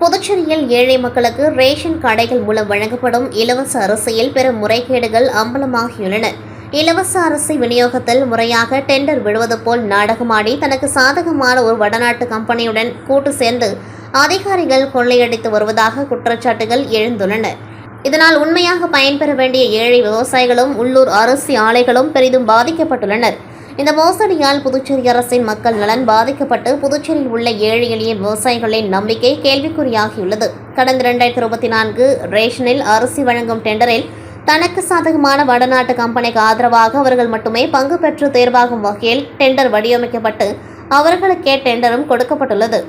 புதுச்சேரியில் ஏழை மக்களுக்கு ரேஷன் கடைகள் மூலம் வழங்கப்படும் இலவச அரிசியில் பெரும் முறைகேடுகள் அம்பலமாகியுள்ளன. இலவச அரிசி விநியோகத்தில் முறையாக டெண்டர் விடுவது போல் நாடகமாடி தனக்கு சாதகமான ஒரு வடநாட்டு கம்பெனியுடன் கூட்டு சேர்ந்து அதிகாரிகள் கொள்ளையடித்து வருவதாக குற்றச்சாட்டுகள் எழுந்துள்ளன. இதனால் உண்மையாக பயன்பெற வேண்டிய ஏழை விவசாயிகளும் உள்ளூர் அரிசி ஆலைகளும் பெரிதும் பாதிக்கப்பட்டுள்ளனர். இந்த மோசடியால் புதுச்சேரி அரசின் மக்கள் நலன் பாதிக்கப்பட்டு புதுச்சேரியில் உள்ள ஏழை எளிய விவசாயிகளின் நம்பிக்கை கேள்விக்குறியாகியுள்ளது. கடந்த இரண்டாயிரத்தி இருபத்தி நான்கு ரேஷனில் அரிசி வழங்கும் டெண்டரில் தனக்கு சாதகமான வடநாட்டு கம்பெனிக்கு ஆதரவாக அவர்கள் மட்டுமே பங்கு பெற்று தேர்வாகும் வகையில் டெண்டர் வடிவமைக்கப்பட்டு அவர்களுக்கே டெண்டரும் கொடுக்கப்பட்டுள்ளது.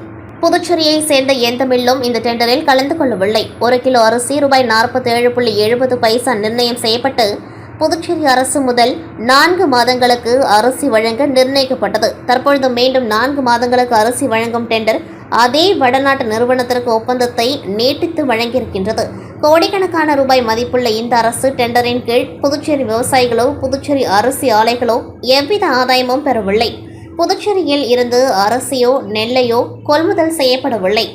புதுச்சேரியை சேர்ந்த எந்த மில்லும் இந்த டெண்டரில் கலந்து கொள்ளவில்லை. ஒரு கிலோ அரிசி ரூபாய் நாற்பத்தி ஏழு புள்ளி எழுபது பைசா நிர்ணயம் செய்யப்பட்டு புதுச்சேரி அரசு முதல் நான்கு மாதங்களுக்கு அரிசி வழங்க நிர்ணயிக்கப்பட்டது. தற்பொழுது மீண்டும் நான்கு மாதங்களுக்கு அரிசி வழங்கும் டெண்டர் அதே வடநாட்டு நிறுவனத்திற்கு ஒப்பந்தத்தை நீட்டித்து வழங்கியிருக்கின்றது. கோடிக்கணக்கான ரூபாய் மதிப்புள்ள இந்த அரசு டெண்டரின் கீழ் புதுச்சேரி விவசாயிகளோ புதுச்சேரி அரிசி ஆலைகளோ எவ்வித ஆதாயமும் பெறவில்லை. புதுச்சேரியில் இருந்து அரிசியோ நெல்லையோ கொள்முதல் செய்யப்படவில்லை.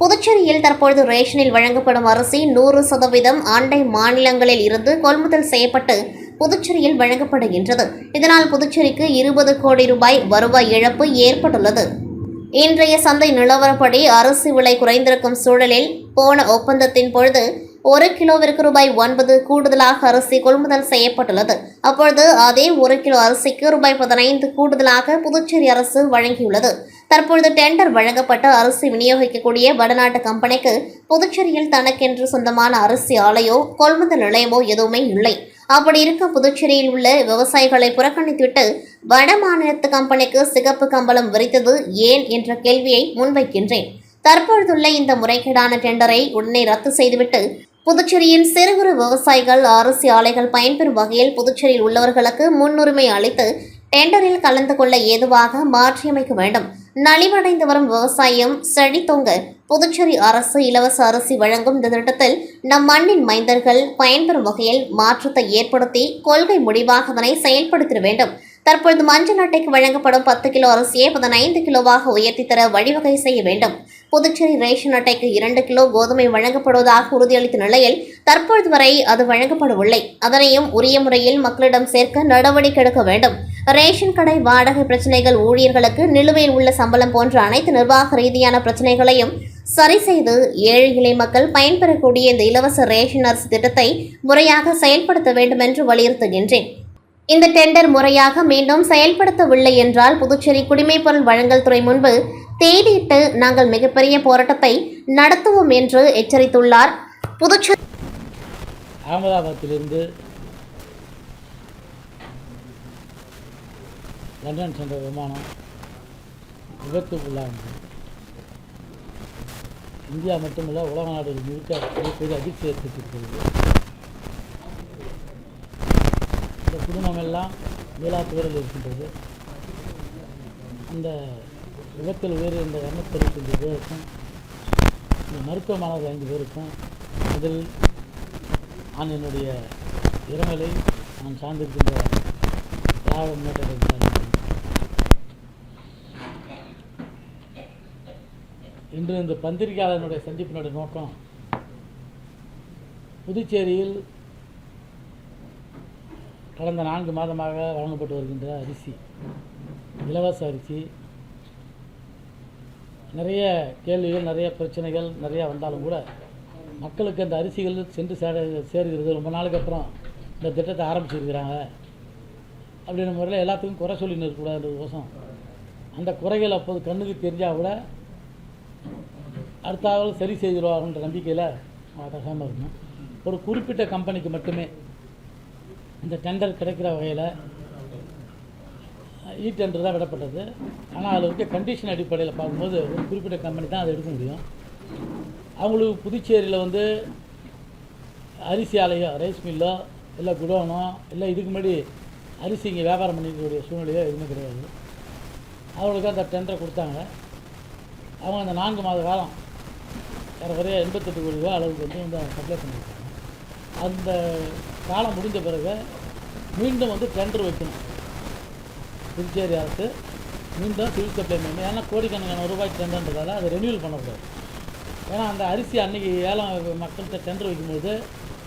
புதுச்சேரியில் தற்பொழுது ரேஷனில் வழங்கப்படும் அரிசி நூறு சதவீதம் அண்டை மாநிலங்களில் இருந்து கொள்முதல் செய்யப்பட்டு புதுச்சேரியில் வழங்கப்படுகின்றது. இதனால் புதுச்சேரிக்கு இருபது கோடி ரூபாய் வருவாய் இழப்பு ஏற்பட்டுள்ளது. இன்றைய சந்தை நிலவரப்படி அரிசி விலை குறைந்திருக்கும் சூழலில் போன ஒப்பந்தத்தின் பொழுது ஒரு கிலோவிற்கு ரூபாய் ஒன்பது கூடுதலாக அரிசி கொள்முதல் செய்யப்பட்டுள்ளது. அப்பொழுது அதே ஒரு கிலோ அரிசிக்கு ரூபாய் பதினைந்து கூடுதலாக புதுச்சேரி அரசு வழங்கியுள்ளது. தற்பொழுது டெண்டர் வழங்கப்பட்டு அரிசி விநியோகிக்கக்கூடிய வடநாட்டு கம்பெனிக்கு புதுச்சேரியில் தனக்கென்று சொந்தமான அரிசி ஆலையோ கொள்முதல் நிலையமோ எதுவுமே இல்லை. அப்படி இருக்க புதுச்சேரியில் உள்ள விவசாயிகளை புறக்கணித்துவிட்டு வட மாநிலத்து கம்பெனிக்கு சிகப்பு கம்பளம் விரித்தது ஏன் என்ற கேள்வியை முன்வைக்கின்றேன். தற்பொழுதுள்ள இந்த முறைகேடான டெண்டரை உடனே ரத்து செய்துவிட்டு புதுச்சேரியில் சிறு குறு விவசாயிகள் அரிசி ஆலைகள் பயன்பெறும் வகையில் புதுச்சேரியில் உள்ளவர்களுக்கு முன்னுரிமை அளித்து டெண்டரில் கலந்து கொள்ள ஏதுவாக மாற்றியமைக்க வேண்டும். நலிவடைந்து வரும் விவசாயம் செழித்தோங்க புதுச்சேரி அரசு இலவச அரிசி வழங்கும் இந்த திட்டத்தில் நம் மண்ணின் மைந்தர்கள் பயன்பெறும் வகையில் மாற்றத்தை ஏற்படுத்தி கொள்கை முடிவாக அதனை செயல்படுத்த வேண்டும். தற்பொழுது மஞ்சள் அட்டைக்கு வழங்கப்படும் பத்து கிலோ அரிசியை பதினைந்து கிலோவாக உயர்த்தி தர வழிவகை செய்ய வேண்டும். புதுச்சேரி ரேஷன் அட்டைக்கு இரண்டு கிலோ கோதுமை வழங்கப்படுவதாக உறுதியளித்த நிலையில் தற்பொழுது வரை அது வழங்கப்படவில்லை. அதனையும் உரிய முறையில் மக்களிடம் சேர்க்க நடவடிக்கை எடுக்க வேண்டும். ரேஷன் கடை வாடகை பிரச்சனைகள் ஊழியர்களுக்கு நிலுவையில் உள்ள சம்பளம் போன்ற அனைத்து நிர்வாக ரீதியான பிரச்சனைகளையும் சரி செய்து ஏழை இலை மக்கள் பயன்பெறக்கூடிய இந்த இலவச ரேஷன் அரசு திட்டத்தை முறையாக செயல்படுத்த வேண்டும் என்று வலியுறுத்துகின்றேன். இந்த டெண்டர் முறையாக மீண்டும் செயல்படுத்தவில்லை என்றால் புதுச்சேரி குடிமைப்பொருள் வழங்கல் துறை முன்பு தேடிட்டு நாங்கள் மிகப்பெரிய போராட்டத்தை நடத்துவோம் என்று எச்சரித்துள்ளார். புதுச்சேரி அகமதாபாத்திலிருந்து லண்டன் சென்ற விமானம் விபத்துக்குள்ளானது. இந்தியா மட்டுமல்ல உலக நாடுகள் முழுக்க மிகப்பெரிய அதிர்ச்சி ஏற்பட்டிருக்கிறது இந்த குடும்பம் எல்லாம் மீளா துயரில் இருக்கின்றது. அந்த விபத்தில் உயிரிழந்த இரநூத்தி அறுபத்தஞ்சு பேருக்கும் இந்த மருத்துவமானது ஐந்து பேருக்கும் அதில் நான் என்னுடைய இரங்கலை நான் சார்ந்திருக்கின்ற திராவிட முன்னேற்ற இன்று இந்த பத்திரிகையாளனுடைய சந்திப்பினுடைய நோக்கம் புதுச்சேரியில் கடந்த நான்கு மாதமாக வழங்கப்பட்டு வருகின்ற அரிசி இலவச அரிசி. நிறைய கேள்விகள் நிறைய பிரச்சனைகள் நிறையா வந்தாலும் கூட மக்களுக்கு அந்த அரிசிகள் சென்று சேர சேர்கிறது. ரொம்ப நாளுக்கு அப்புறம் இந்த திட்டத்தை ஆரம்பிச்சிருக்கிறாங்க. அப்படின்ற முறையில் எல்லாத்துக்கும் குறை சொல்லி நிற்கக்கூடாதுன்றதுக்கோசம் அந்த குறைகள் அப்போது கண்ணுக்கு தெரிஞ்சால் கூட அடுத்தாவது சரி செய்திருவாங்கன்ற நம்பிக்கையில் பேசாமல் இருக்கணும். ஒரு குறிப்பிட்ட கம்பெனிக்கு மட்டுமே இந்த டெண்டர் கிடைக்கிற வகையில் இ e டெண்டர் தான் விடப்பட்டது. ஆனால் அதில் இருக்க கண்டிஷன் அடிப்படையில் பார்க்கும்போது ஒரு குறிப்பிட்ட கம்பெனி தான் அதை எடுக்க முடியும். அவங்களுக்கு புதுச்சேரியில் வந்து அரிசி ஆலையோ ரைஸ் மில்லோ இல்லை குடோனோ இல்லை இதுக்கு முன்னாடி அரிசி இங்கே வியாபாரம் பண்ணிக்கக்கூடிய சூழ்நிலையோ எதுவுமே கிடையாது. அவங்களுக்கு அந்த டெண்டரை கொடுத்தாங்க. அவங்க அந்த நான்கு மாத காலம் ஏறக்குறைய எண்பத்தெட்டு கோடி ரூபா அளவுக்கு வந்து வந்து சப்ளை பண்ணியிருக்காங்க. அந்த காலம் முடிஞ்ச பிறகு மீண்டும் வந்து டெண்டர் வைக்கணும். புதுச்சேரி அரசு மீண்டும் சிவில் சப்ளை பண்ணி ஏன்னா கோடிக்கணக்கான ரூபாய் டெண்டர்ன்றதால அதை ரெனியூவல் பண்ணக்கூடாது. ஏன்னா அந்த அரிசி அன்னைக்கு ஏலம் மக்கள்கிட்ட டெண்டர் வைக்கும்போது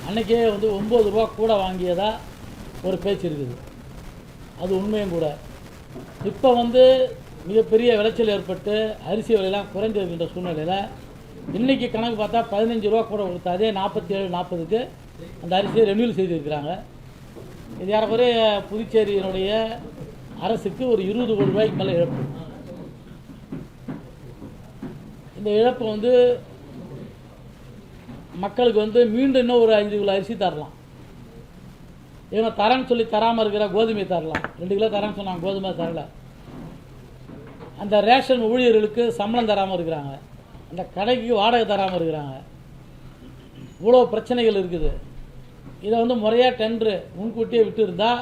அன்றைக்கே வந்து ஒம்பது ரூபா கூட வாங்கியதாக ஒரு பேச்சு இருக்குது. அது உண்மையும் கூட. இப்போ வந்து மிகப்பெரிய விளைச்சல் ஏற்பட்டு அரிசி விலையெல்லாம் குறைஞ்சிருக்கின்ற சூழ்நிலையில் இன்றைக்கி கணக்கு பார்த்தா பதினஞ்சு ரூபா கூட கொடுத்தா அதே நாற்பத்தி ஏழு நாற்பதுக்கு அந்த அரிசியை ரெனியூல் செய்திருக்கிறாங்க. இது ஏறக்குறைய புதுச்சேரியினுடைய அரசுக்கு ஒரு இருபது கோடி ரூபாய்க்கு மேலே இழப்பு. இந்த இழப்பு வந்து மக்களுக்கு வந்து மீண்டும் இன்னும் ஒரு அஞ்சு கிலோ அரிசி தரலாம். இவங்க தரேன்னு சொல்லி தராமல் இருக்கிற கோதுமை தரலாம். ரெண்டு கிலோ தரேன்னு சொன்னாங்க கோதுமை தரல. அந்த ரேஷன் ஊழியர்களுக்கு சம்பளம் தராமல் இருக்கிறாங்க. அந்த கடைக்கு வாடகை தராமல் இருக்கிறாங்க. இவ்வளோ பிரச்சனைகள் இருக்குது. இதை வந்து முறையாக டெண்டரு முன்கூட்டியே விட்டு இருந்தால்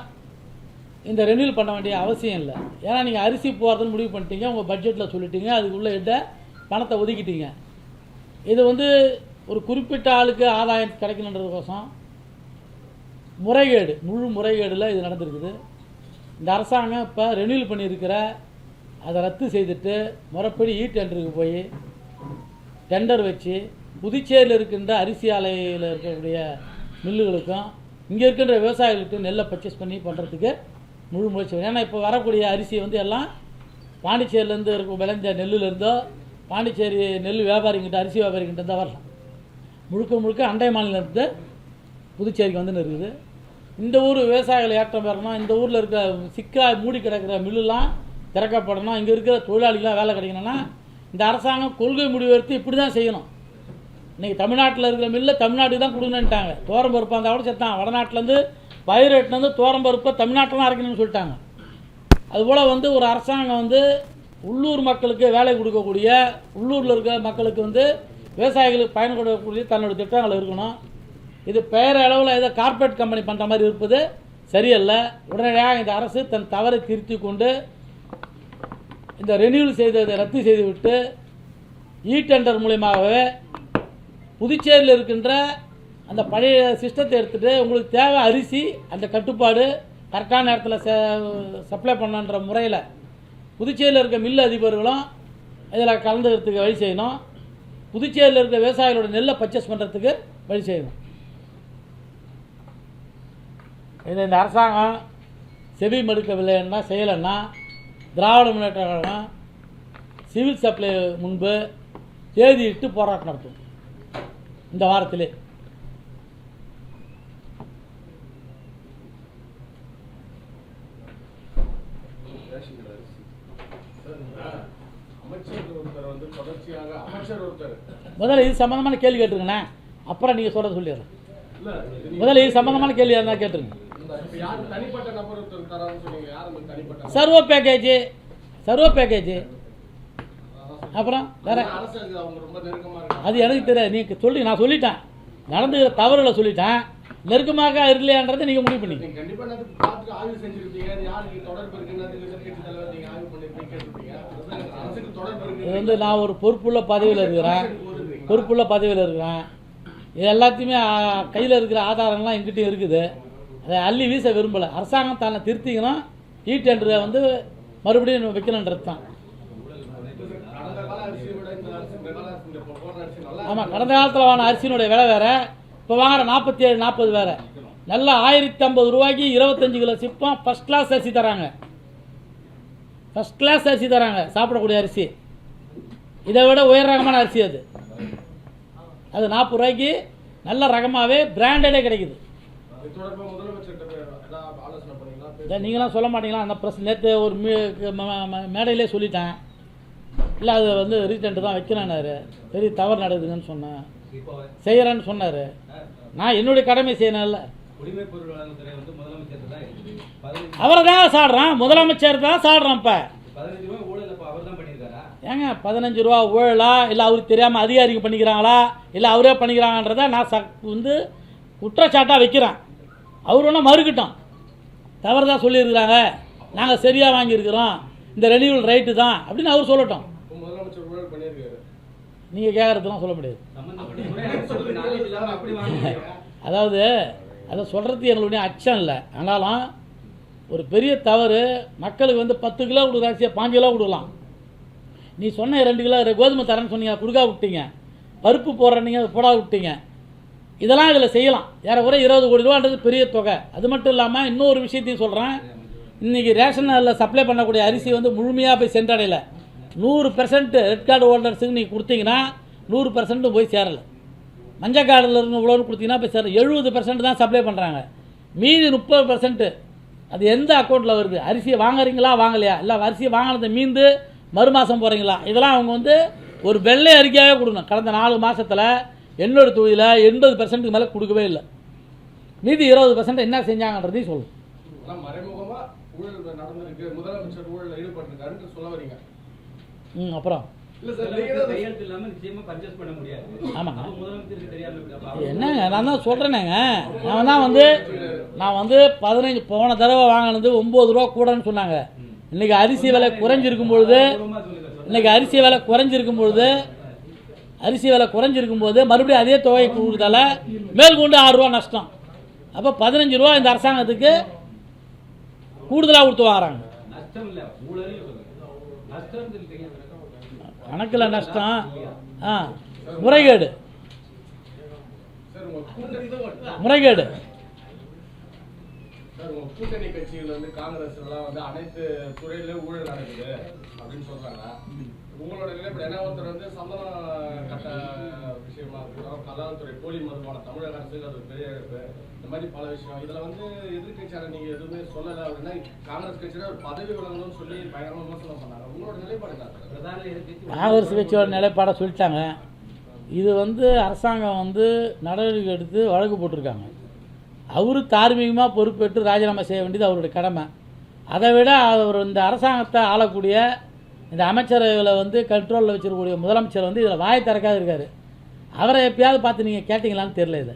இந்த ரெனியூல் பண்ண வேண்டிய அவசியம் இல்லை. ஏன்னா நீங்கள் அரிசி போகிறதுன்னு முடிவு பண்ணிட்டீங்க உங்கள் பட்ஜெட்டில் சொல்லிட்டீங்க அதுக்குள்ளே இட்ட பணத்தை ஒதுக்கிட்டீங்க. இது வந்து ஒரு குறிப்பிட்ட ஆளுக்கு ஆதாயம் கிடைக்கணுன்றதுக்கோசம் முறைகேடு முழு முறைகேடில் இது நடந்திருக்குது. இந்த அரசாங்கம் இப்போ ரெனியூல் பண்ணியிருக்கிற அதை ரத்து செய்துட்டு முறைப்படி இ டெண்டருக்கு போய் டெண்டர் வச்சு புதுச்சேரியில் இருக்கின்ற அரிசி ஆலையில் இருக்கக்கூடிய மில்லுகளுக்கும் இங்கே இருக்கின்ற விவசாயிகளுக்கும் நெல்லை பர்ச்சேஸ் பண்ணி பண்ணுறதுக்கு முழு முயற்சி வரும் ஏன்னா இப்போ வரக்கூடிய அரிசி வந்து எல்லாம் பாண்டிச்சேரியிலேருந்து இருக்கும் விளைஞ்ச நெல்லுலேருந்தோ பாண்டிச்சேரி நெல் வியாபாரிங்கிட்ட அரிசி வியாபாரிகிட்ட தான் வரலாம். முழுக்க முழுக்க அண்டை மாநிலத்து புதுச்சேரிக்கு வந்து இருக்குது இந்த ஊர் விவசாயிகள் ஏற்றம் பெறணும். இந்த ஊரில் இருக்க சிக்கா மூடி கிடக்கிற மில்லுலாம் திறக்கப்படணும். இங்கே இருக்கிற தொழிலாளிகளாம் வேலை கிடைக்கணும்னா இந்த அரசாங்கம் கொள்கை முடிவெடுத்து இப்படி தான் செய்யணும். இன்றைக்கி தமிழ்நாட்டில் இருக்கிற மில்ல தமிழ்நாட்டுக்கு தான் கொடுங்கன்ட்டாங்க தோரம் பருப்பு அந்த கூட செத்தான். வடநாட்டிலேருந்து பயிரேட்லேருந்து தோரம் பருப்பை தமிழ்நாட்டில் தான் அரைக்கணும்னு சொல்லிட்டாங்க. அதுபோல் வந்து ஒரு அரசாங்கம் வந்து உள்ளூர் மக்களுக்கு வேலை கொடுக்கக்கூடிய உள்ளூரில் இருக்கிற மக்களுக்கு வந்து விவசாயிகளுக்கு பயன் கொடுக்கக்கூடிய தன்னோட திட்டங்கள் இருக்கணும். இது பெயர் அளவில் ஏதோ கார்ப்பரேட் கம்பெனி பண்ணுற மாதிரி இருப்பது சரியல்ல. உடனடியாக இந்த அரசு தன் தவறை திருத்தி கொண்டு இந்த ரெனியூல் செய்ததை ரத்து செய்துவிட்டு e இ டெண்டர் மூலியமாகவே புதுச்சேரியில் இருக்கின்ற அந்த பழைய சிஸ்டத்தை எடுத்துகிட்டு உங்களுக்கு தேவை அரிசி அந்த கட்டுப்பாடு கரெக்டான நேரத்தில் சப்ளை பண்ணன்ற முறையில் புதுச்சேரியில் இருக்க மில் அதிபர்களும் இதில் கலந்துக்கிறதுக்கு வழி செய்யணும். புதுச்சேரியில் இருக்க விவசாயிகளோட நெல்லை பர்ச்சேஸ் பண்ணுறதுக்கு வழி செய்யணும். இதை இந்த அரசாங்கம் செவி மடுக்கவில்லைன்னா செய்யலைன்னா திராவிட முன்னேற்ற கழகம் சிவில் சப்ளை முன்பு தேதியிட்டு போராட்டம் நடத்தும். இந்த வாரத்திலே. முதல்ல இது சம்மந்தமான கேள்வி கேட்டுருங்கண்ணே அப்புறம் நீங்கள் சொல்கிறத சொல்லிடுறேன். முதல்ல இது சம்மந்தமான கேள்வி இருந்தால் கேட்டுருங்க. சர்வ பேக்கேஜ் சர்வ பேக்கேஜ் அப்புறம் வேற அது எனக்கு தெரியாது. நீங்கள் சொல்லி நான் சொல்லிட்டேன். நடந்துக்கிற தவறுகளை சொல்லிட்டேன். நெருக்கமாக இருக்கலையான்றதை நீங்கள் முடிவு தொடர்பு இது வந்து நான் ஒரு பொறுப்புள்ள பதவியில் இருக்கிறேன். பொறுப்புள்ள பதவியில் இருக்கிறேன். இது எல்லாத்தையுமே கையில் இருக்கிற ஆதாரம்லாம் எங்கிட்டையும் இருக்குது. அள்ளி வீச விரும்பலை. அரசாங்கம் தானே திருத்திங்கன்னா இ டெண்டரை வந்து மறுபடியும் வைக்கணுன்றது தான். ஆமாம் கடந்த காலத்தில் வாங்கின அரிசியினுடைய விலை வேறு. இப்போ வாங்குற நாற்பத்தி ஏழு நாற்பது வேறு. நல்லா ஆயிரத்தி ஐம்பது ரூபாய்க்கு இருபத்தஞ்சு கிலோ சிப்பம் ஃபஸ்ட் கிளாஸ் அரிசி தராங்க. ஃபஸ்ட் கிளாஸ் அரிசி தராங்க சாப்பிடக்கூடிய அரிசி. இதை விட உயர் ரகமான அரிசி அது. அது நாற்பது ரூபாய்க்கு நல்ல ரகமாகவே பிராண்டடே கிடைக்குது. நீங்களாம் சொல்ல மாட்டீங்களா? அந்த ப்ரெஸ் நேற்று ஒரு மேடையிலே சொல்லிட்டேன். இல்லை அது வந்து ரீசெண்ட் தான் வைக்கிறேன்னாரு. பெரிய தவறு நடக்குதுன்னு சொன்னேன். செய்கிறேன்னு சொன்னார். நான் என்னுடைய கடமை செய்யணும்ல அவரை தான் சாடுறான். முதலமைச்சர் தான் சாடுறான் இப்போ. ஏங்க பதினஞ்சு ரூபா ஊழலா? இல்லை அவருக்கு தெரியாமல் அதிகாரிங்க பண்ணிக்கிறாங்களா? இல்லை அவரே பண்ணிக்கிறாங்கன்றத நான் ச வந்து குற்றச்சாட்டாக வைக்கிறேன். அவர் ஒன்றும் மறுக்கட்டும். தவறு தான் சொல்லியிருக்கிறாங்க. நாங்கள் சரியாக வாங்கியிருக்கிறோம். இந்த ரெனியூவல் ரைட்டு தான் அப்படின்னு அவர் சொல்லட்டும். நீங்கள் கேட்குறதுலாம் சொல்ல முடியாது. அதாவது அதை சொல்கிறது எங்களுடைய அச்சம் இல்லை. ஆனாலும் ஒரு பெரிய தவறு மக்களுக்கு வந்து பத்து கிலோ கொடுக்குற பாஞ்சு கிலோ கொடுக்கலாம். நீ சொன்ன ரெண்டு கிலோ கோதுமை தரேன்னு சொன்னீங்க கொடுக்கா விட்டீங்க. பருப்பு போடுற நீங்கள் போடா விட்டீங்க. இதெல்லாம் இதில் செய்யலாம். ஏறக்குறைய இருபது கோடி ரூபான்றது பெரிய தொகை. அது மட்டும் இல்லாமல் இன்னொரு விஷயத்தையும் சொல்கிறேன் இன்றைக்கி ரேஷனில் சப்ளை பண்ணக்கூடிய அரிசி வந்து முழுமையாக போய் சென்றடையல. நூறு பெர்சன்ட் ரெட் கார்டு ஹோல்டர்ஸுக்கு நீங்கள் கொடுத்தீங்கன்னா நூறு பெர்சன்ட்டும் போய் சேரலை. மஞ்சள் கார்டில் இருந்து இவ்வளோன்னு கொடுத்தீங்கன்னா போய் சேரல. எழுபது பெர்சன்ட் தான் சப்ளை பண்ணுறாங்க மீதி முப்பது பெர்சன்ட்டு அது எந்த அக்கௌண்ட்டில் வருது? அரிசியை வாங்குறீங்களா வாங்கலையா? இல்லை அரிசியை வாங்கினதை மீந்து மறு மாதம் போகிறீங்களா இதெல்லாம் அவங்க வந்து ஒரு வெள்ளை அறிக்கையாகவே கொடுக்கணும். கடந்த நாலு மாதத்தில் என்னோட தொழிலில் எண்பது பெர்சன்ட்டுக்கு மேலே கொடுக்கவே இல்லை. மீதி இருபது பெர்சன்ட் என்ன செஞ்சாங்கன்றதையும் சொல்லணும் ம் அப்புறம். என்னங்க நான் தான் சொல்கிறேனேங்க நான் தான் வந்து நான் வந்து பதினஞ்சு போன தடவை வாங்கினது ஒம்பது ரூபா கூடன்னு சொன்னாங்க. இன்றைக்கி அரிசி விலை குறைஞ்சிருக்கும் பொழுது. இன்றைக்கி அரிசி விலை குறைஞ்சிருக்கும் பொழுது அரிசி விலை குறைஞ்சிருக்கும் போது மறுபடியும் அதே தொகையை கொடுக்குறதால மேல்கொண்டு ஆறு ரூபா நஷ்டம். அப்போ பதினஞ்சு ரூபா இந்த அரசாங்கத்துக்கு கூடுதலாக கொடுத்து வாங்குறாங்க கணக்கில் நஷ்டம். ஆ முறைகேடு. முறைகேடு. கூட்டணி கட்சிகள் வந்து காங்கிரஸ் வந்து அனைத்து துறையிலும் ஊழல் நடக்குது அப்படின்னு சொல்றாங்க. உங்களோட நிலைப்பாடு என்ன ஒருத்தர் வந்து சந்தனம் கட்ட விஷயமா இருக்கட்டும் கலால்துறை போலி மதுபான தமிழக அரசுக்கு அது ஒரு பெரிய இழப்பு. இந்த மாதிரி பல விஷயம். இதுல வந்து எதிர்கட்சியால நீங்க எதுவுமே சொல்லல அப்படின்னா காங்கிரஸ் கட்சியில ஒரு பதவி வழங்கணும்னு சொல்லி பயங்கரமா விமர்சனம் பண்ணாங்க. உங்களோட நிலைப்பாடு காங்கிரஸ் கட்சியோட நிலைப்பாடை சொல்லிட்டாங்க. இது வந்து அரசாங்கம் வந்து நடவடிக்கை எடுத்து வழக்கு போட்டிருக்காங்க. அவர் தார்மீகமாக பொறுப்பேற்று ராஜினாமா செய்ய வேண்டியது அவருடைய கடமை. அதை விட அவர் இந்த அரசாங்கத்தை ஆளக்கூடிய இந்த அமைச்சரவையில் வந்து கண்ட்ரோலில் வச்சிருக்கக்கூடிய முதலமைச்சர் வந்து இதில் வாயை திறக்காது இருக்காரு. அவரை எப்பயாவது பார்த்து நீங்கள் கேட்டிங்களான்னு தெரியல இது.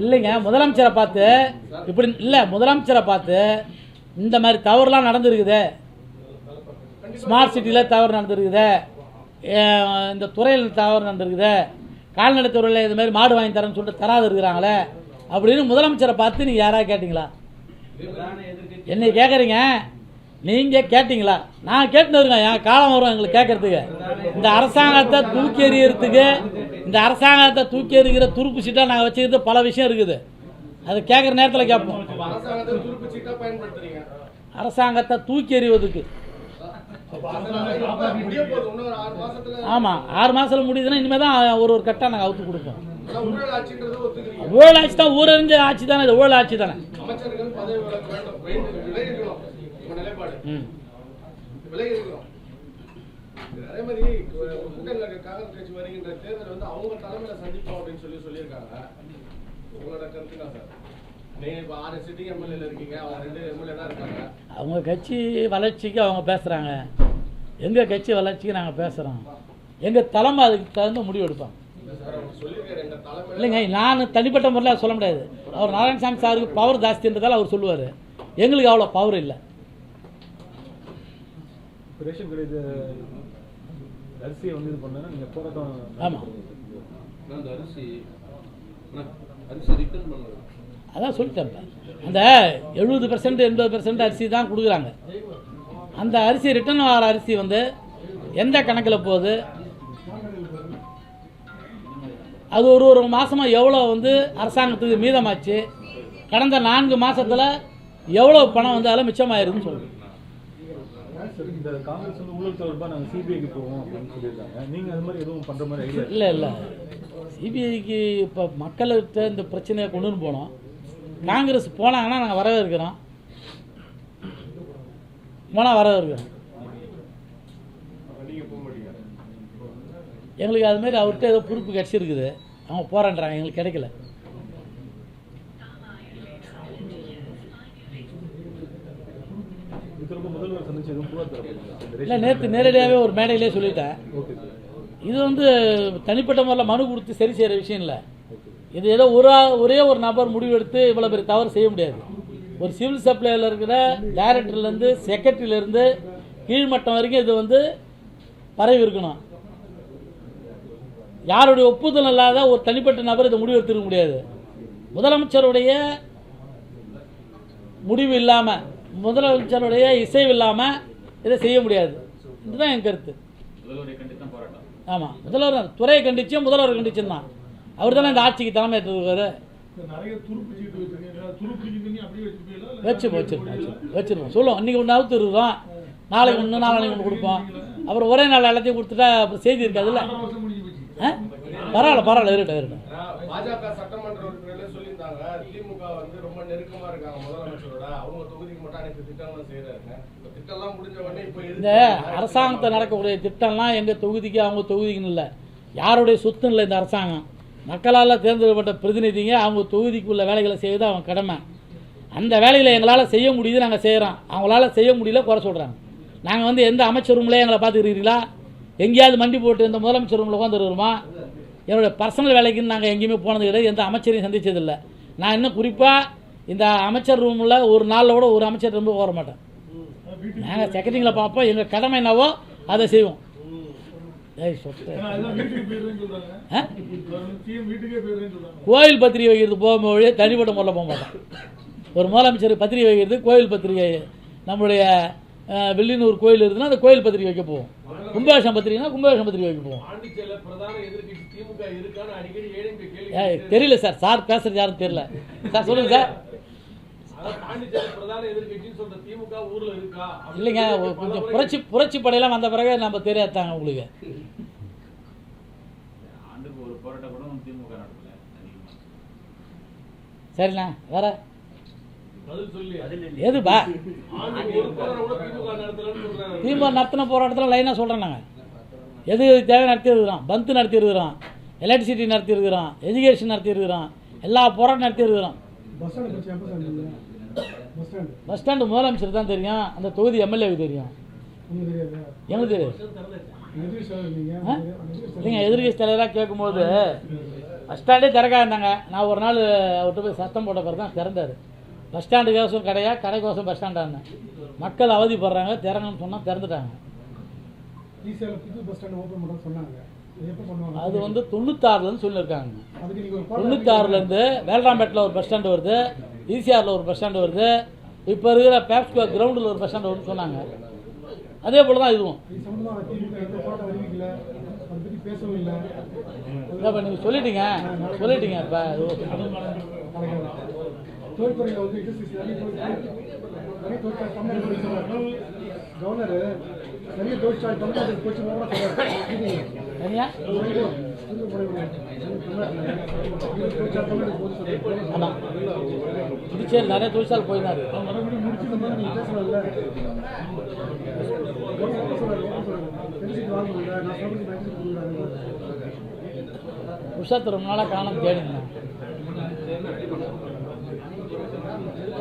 இல்லைங்க முதலமைச்சரை பார்த்து இப்படி இல்லை முதலமைச்சரை பார்த்து இந்த மாதிரி தவறுலாம் நடந்துருக்குது. ஸ்மார்ட் சிட்டியில் தவறு நடந்திருக்குது. இந்த துறையில் தவறு நடந்திருக்குது. கால்நடை துறையில் இது மாதிரி மாடு வாங்கி தரேன்னு சொல்லிட்டு தராது இருக்கிறாங்களே. அப்படின்னு முதலமைச்சரை பார்த்து நீங்கள் யாராவது கேட்டிங்களா? என்னை கேட்குறீங்க நீங்கள் கேட்டிங்களா? நான் கேட்டுன்னு இருக்கேன் என் காலம் வரும் எங்களுக்கு கேட்கறதுக்கு. இந்த அரசாங்கத்தை தூக்கி எறிகிறதுக்கு இந்த அரசாங்கத்தை தூக்கி எறிகிற துருப்பு சீட்டாக நாங்கள் வச்சுக்கிறது பல விஷயம் இருக்குது. அது கேட்குற நேரத்தில் கேட்போம். அரசாங்கத்தை தூக்கி எறிவதுக்கு ஆமாம் ஆறு மாதத்தில் முடியுதுன்னா இனிமேல் தான் ஒரு ஒரு கட்டாக நாங்கள் அவுத்து கொடுப்போம். ஊழல் ஊழல் ஆட்சி தான் ஊரறிஞ்ச ஆட்சி தானே இது ஊழல் ஆட்சி தானே. உங்க நிலைப்பாடு ம். விலகி இருக்கணும் அதே மாதிரி ஒரு கூட்டணியில் இருக்க காங்கிரஸ் கட்சி வருகின்ற தேர்தல் வந்து அவங்க தலைமையில சந்திப்போம் அப்படின்னு சொல்லி சொல்லியிருக்காங்க. உங்களோட கருத்து சார்? கட்சி வளர்ச்சிக்கு அவங்க பேசுகிறாங்க எங்கள் கட்சி வளர்ச்சிக்கு நாங்கள் பேசுகிறோம் எங்கள் தலைமை அதுக்கு தகுந்த முடிவு எடுப்பாங்க இல்லைங்க நான் தனிப்பட்ட முறையில் சொல்ல முடியாது. அவர் நாராயணசாமி சாருக்கு பவர் ஜாஸ்தின்றதால அவர் சொல்லுவார். எங்களுக்கு அவ்வளோ பவர் இல்லை. ரேஷன் கடை இது அரிசியை வந்து இது பண்ணா நீங்க போராட்டம் ஆமாம் அந்த அரிசி அரிசி ரிட்டர்ன் பண்ணுறது அதான் சொல்லிட்டேன் அந்த எழுபது பெர்சன்ட் எண்பது பெர்சன்ட் அரிசி தான் கொடுக்குறாங்க. அந்த அரிசி ரிட்டர்ன் ஆகிற அரிசி வந்து எந்த கணக்கில் போகுது? அது ஒரு ஒரு மாதமாக எவ்வளோ வந்து அரசாங்கத்துக்கு மீதமாச்சு? கடந்த நான்கு மாசத்துல எவ்வளோ பணம் வந்து அதில் மிச்சமாயிருக்குன்னு சொல்லுங்கள் சார் இந்த காங்கிரஸ் வந்து ஊழல் தொடர்பாக நாங்கள் சிபிஐக்கு போவோம் அப்படின்னு சொல்லியிருக்காங்க. நீங்கள் அது மாதிரி எதுவும் பண்ணுற மாதிரி ஐடியா இல்லை இல்லை. சிபிஐக்கு இப்போ மக்கள்கிட்ட இந்த பிரச்சனையை கொண்டு வந்து போனோம். காங்கிரஸ் போனாங்கன்னா நாங்கள் வரவே இருக்கிறோம் போனால் வரவே இருக்கிறோம் எங்களுக்கு அதுமாரி அவர்கிட்ட ஏதோ பொறுப்பு கிடச்சிருக்குது. அவங்க போகிறேன்றாங்க எங்களுக்கு கிடைக்கல. இல்லை நேற்று நேரடியாகவே ஒரு மேடையிலே சொல்லிட்டேன். இது வந்து தனிப்பட்ட முறையில் மனு கொடுத்து சரி செய்கிற விஷயம் இல்லை. இது ஏதோ ஒரு ஒரே ஒரு நபர் முடிவெடுத்து இவ்வளோ பெரிய தவறு செய்ய முடியாது. ஒரு சிவில் சப்ளையில் இருக்கிற டைரக்டர்லேருந்து செக்ரட்டரியிலேருந்து கீழ்மட்டம் வரைக்கும் இது வந்து பரவி இருக்கணும். யாருடைய ஒப்புதல் இல்லாத ஒரு தனிப்பட்ட நபர் இதை முடிவு எடுத்துக்க முடியாது. முதலமைச்சருடைய முடிவு இல்லாமல் முதலமைச்சருடைய இசைவு இல்லாமல் இதை செய்ய முடியாது. இதுதான் என் கருத்து. ஆமாம் முதல்வர். துறையை கண்டிச்சும் முதல்வர் கண்டிச்சும் தான். அவர் தானே இந்த ஆட்சிக்கு தலைமை ஏற்றிருக்காரு. நிறைய துருப்பு சீட்டு வச்சிருக்கீங்க துருப்பு சீட்டு அப்படியே வச்சிருப்பீங்களா? வச்சு வச்சிருக்கோம் வச்சிருக்கோம். சொல்லுவோம். இன்றைக்கி ஒன்று அவுத்து இருக்கிறோம் நாளைக்கு ஒன்று நாளைக்கு ஒன்று கொடுப்போம். அப்புறம் ஒரே நாள் எல்லாத்தையும் கொடுத்துட்டா அப்புறம் செய்தி இருக்காதுல்ல? பரவாயில்ல பரவாயில்ல இருக்கட்டும் இருக்கட்டும் பாஜக சட்டமன்ற உறுப்பினர்களே சொல்லியிருந்தாங்க திமுக வந்து ரொம்ப நெருக்கமா இருக்காங்க முதலமைச்சரோட. அவங்க இந்த அரசாங்கத்தில் அரசாங்கத்தை நடக்கக்கூடிய திட்டம்லாம் எங்கள் தொகுதிக்கு அவங்க தொகுதிக்குன்னு இல்லை. யாருடைய சொத்தும் இல்லை இந்த அரசாங்கம். மக்களால் தேர்ந்தெடுக்கப்பட்ட பிரதிநிதிங்க அவங்க தொகுதிக்குள்ள வேலைகளை செய்வது அவங்க கடமை. அந்த வேலைகளை எங்களால் செய்ய முடியுது நாங்கள் செய்கிறோம் அவங்களால செய்ய முடியல குறை சொல்கிறாங்க நாங்கள் வந்து எந்த அமைச்சர் ரூம்லேயே எங்களை பார்த்துக்கிறீங்களா எங்கேயாவது மண்டி போட்டு இந்த முதலமைச்சர் ரூமில் உட்காந்துருக்கிறோமா என்னோடய பர்சனல் வேலைக்குன்னு நாங்கள் எங்கேயுமே போனது கிடையாது. எந்த அமைச்சரையும் சந்திச்சதில்லை நான் இன்னும் குறிப்பாக இந்த அமைச்சர் ரூமில் ஒரு நாளில் கூட ஒரு அமைச்சர் ரொம்ப ஓர மாட்டேன். நாங்கள் செக்ரட்டரிங்களை பார்ப்போம். எங்கள் கடமை என்னவோ அதை செய்வோம். கோயில் பத்திரிகை வைக்கிறது போகும்போது தனிப்பட்ட முறையில் போக மாட்டோம். ஒரு முதலமைச்சர் பத்திரிகை வைக்கிறது கோயில் பத்திரிகை. நம்மளுடைய வில்லியனூர் கோயில் இருக்குதுன்னா அந்த கோயில் பத்திரிகை வைக்க போவோம். கும்பாபிஷம் பத்திரிகைனா கும்பாபிஷம் பத்திரிகை வைக்க போவோம். தெரியல சார். சார் பேசுறது யாரும் தெரியல. சார் சொல்லுங்க சார். இல்லைங்க கொஞ்சம் புரட்சி புரட்சி படையெல்லாம் வந்த பிறகு நம்ம தெரியாதாங்க உங்களுக்கு. ஆண்டுக்கு ஒரு போராட்டம் கூட திமுக நடத்தல அதிகமா. சரிண்ணா வேற? எதுப்பா திமுக நடத்தின போராட்டத்தில் லைனாக சொல்கிறேன் நாங்கள் எது தேவை நடத்தியிருக்கிறோம் பந்து நடத்தியிருக்கிறோம் எலக்ட்ரிசிட்டி நடத்தியிருக்கிறோம் எஜுகேஷன் நடத்தியிருக்கிறோம் எல்லா போராட்டம் நடத்தியிருக்கிறோம் பஸ் ஸ்டாண்ட் முதலமைச்சர் தான் தெரியும். அந்த தொகுதி எம்எல்ஏவுக்கு தெரியும். எங்களுக்கு தெரியும்? இல்லைங்க எதிர்கட்சி தலைவராக கேட்கும்போது பஸ் ஸ்டாண்டே திறக்கா இருந்தாங்க நான் ஒரு நாள் அவர்கிட்ட போய் சத்தம் போட்ட பிறகு தான் திறந்தார். பஸ் ஸ்டாண்டுக்கோசம் கடையா கடைக்கோசம் பஸ் ஸ்டாண்டாக மக்கள் அவதிப்படுறாங்க திறங்கன்னு சொன்னால் திறந்துட்டாங்க. அது வந்து தொண்ணூத்தாறுலன்னு சொல்லியிருக்காங்க. தொண்ணூத்தாறுலேருந்து வேல்ராம்பேட்டில் ஒரு பஸ் ஸ்டாண்டு வருது ஈசிஆரில் ஒரு பஸ் ஸ்டாண்டு வருது இப்போ இருக்கிற பேப்ஸ்கோ கிரவுண்டில் ஒரு பஸ் ஸ்டாண்டு வருதுன்னு சொன்னாங்க. அதே போல் தான் இதுவும். இல்லை. இப்போ நீங்கள் சொல்லிட்டீங்க. சொல்லிட்டீங்க இப்போ தொழில்துறையில் வந்து இண்டஸ்ட்ரீஸ் நிறைய நிறைய தொழிற்சாலை தமிழ்நாடு சொல்கிறார் கவர்னர் நிறைய தொழிற்சாலை தமிழ்நாட்டுக்கு போச்சு புதுச்சேரி நிறைய தொழிற்சாலை போயினாரு மறுபடியும் உஷாத்து ரொம்ப நாளாக காணும் தேடிங்க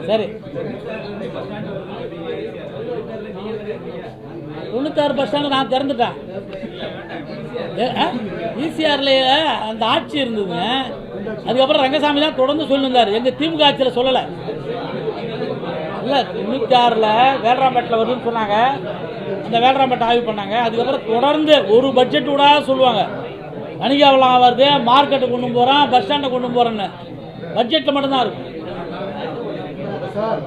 சரி. தொண்ணூத்தாறு பஸ் ஸ்டாண்டு நான் திறந்துட்டேன். ஈசிஆர்லேயே அந்த ஆட்சி இருந்ததுங்க. அதுக்கப்புறம் ரங்கசாமி தான் தொடர்ந்து சொல்லியிருந்தார் எங்கள் திமுக ஆட்சியில் சொல்லலை. இல்லை தொண்ணூற்றி ஆறில் வேல்ராம்பேட்டில் வருதுன்னு சொன்னாங்க. அந்த வேல்ராம்பேட்டை ஆய்வு பண்ணாங்க. அதுக்கப்புறம் தொடர்ந்து ஒரு பட்ஜெட் கூட சொல்லுவாங்க. வணிக வருது மார்க்கெட்டை கொண்டு போகிறோம் பஸ் ஸ்டாண்டை கொண்டு போகிறேன்னு பட்ஜெட்டில் மட்டும்தான் இருக்கும். சார்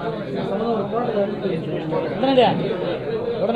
சம்மந்தம் ஒரு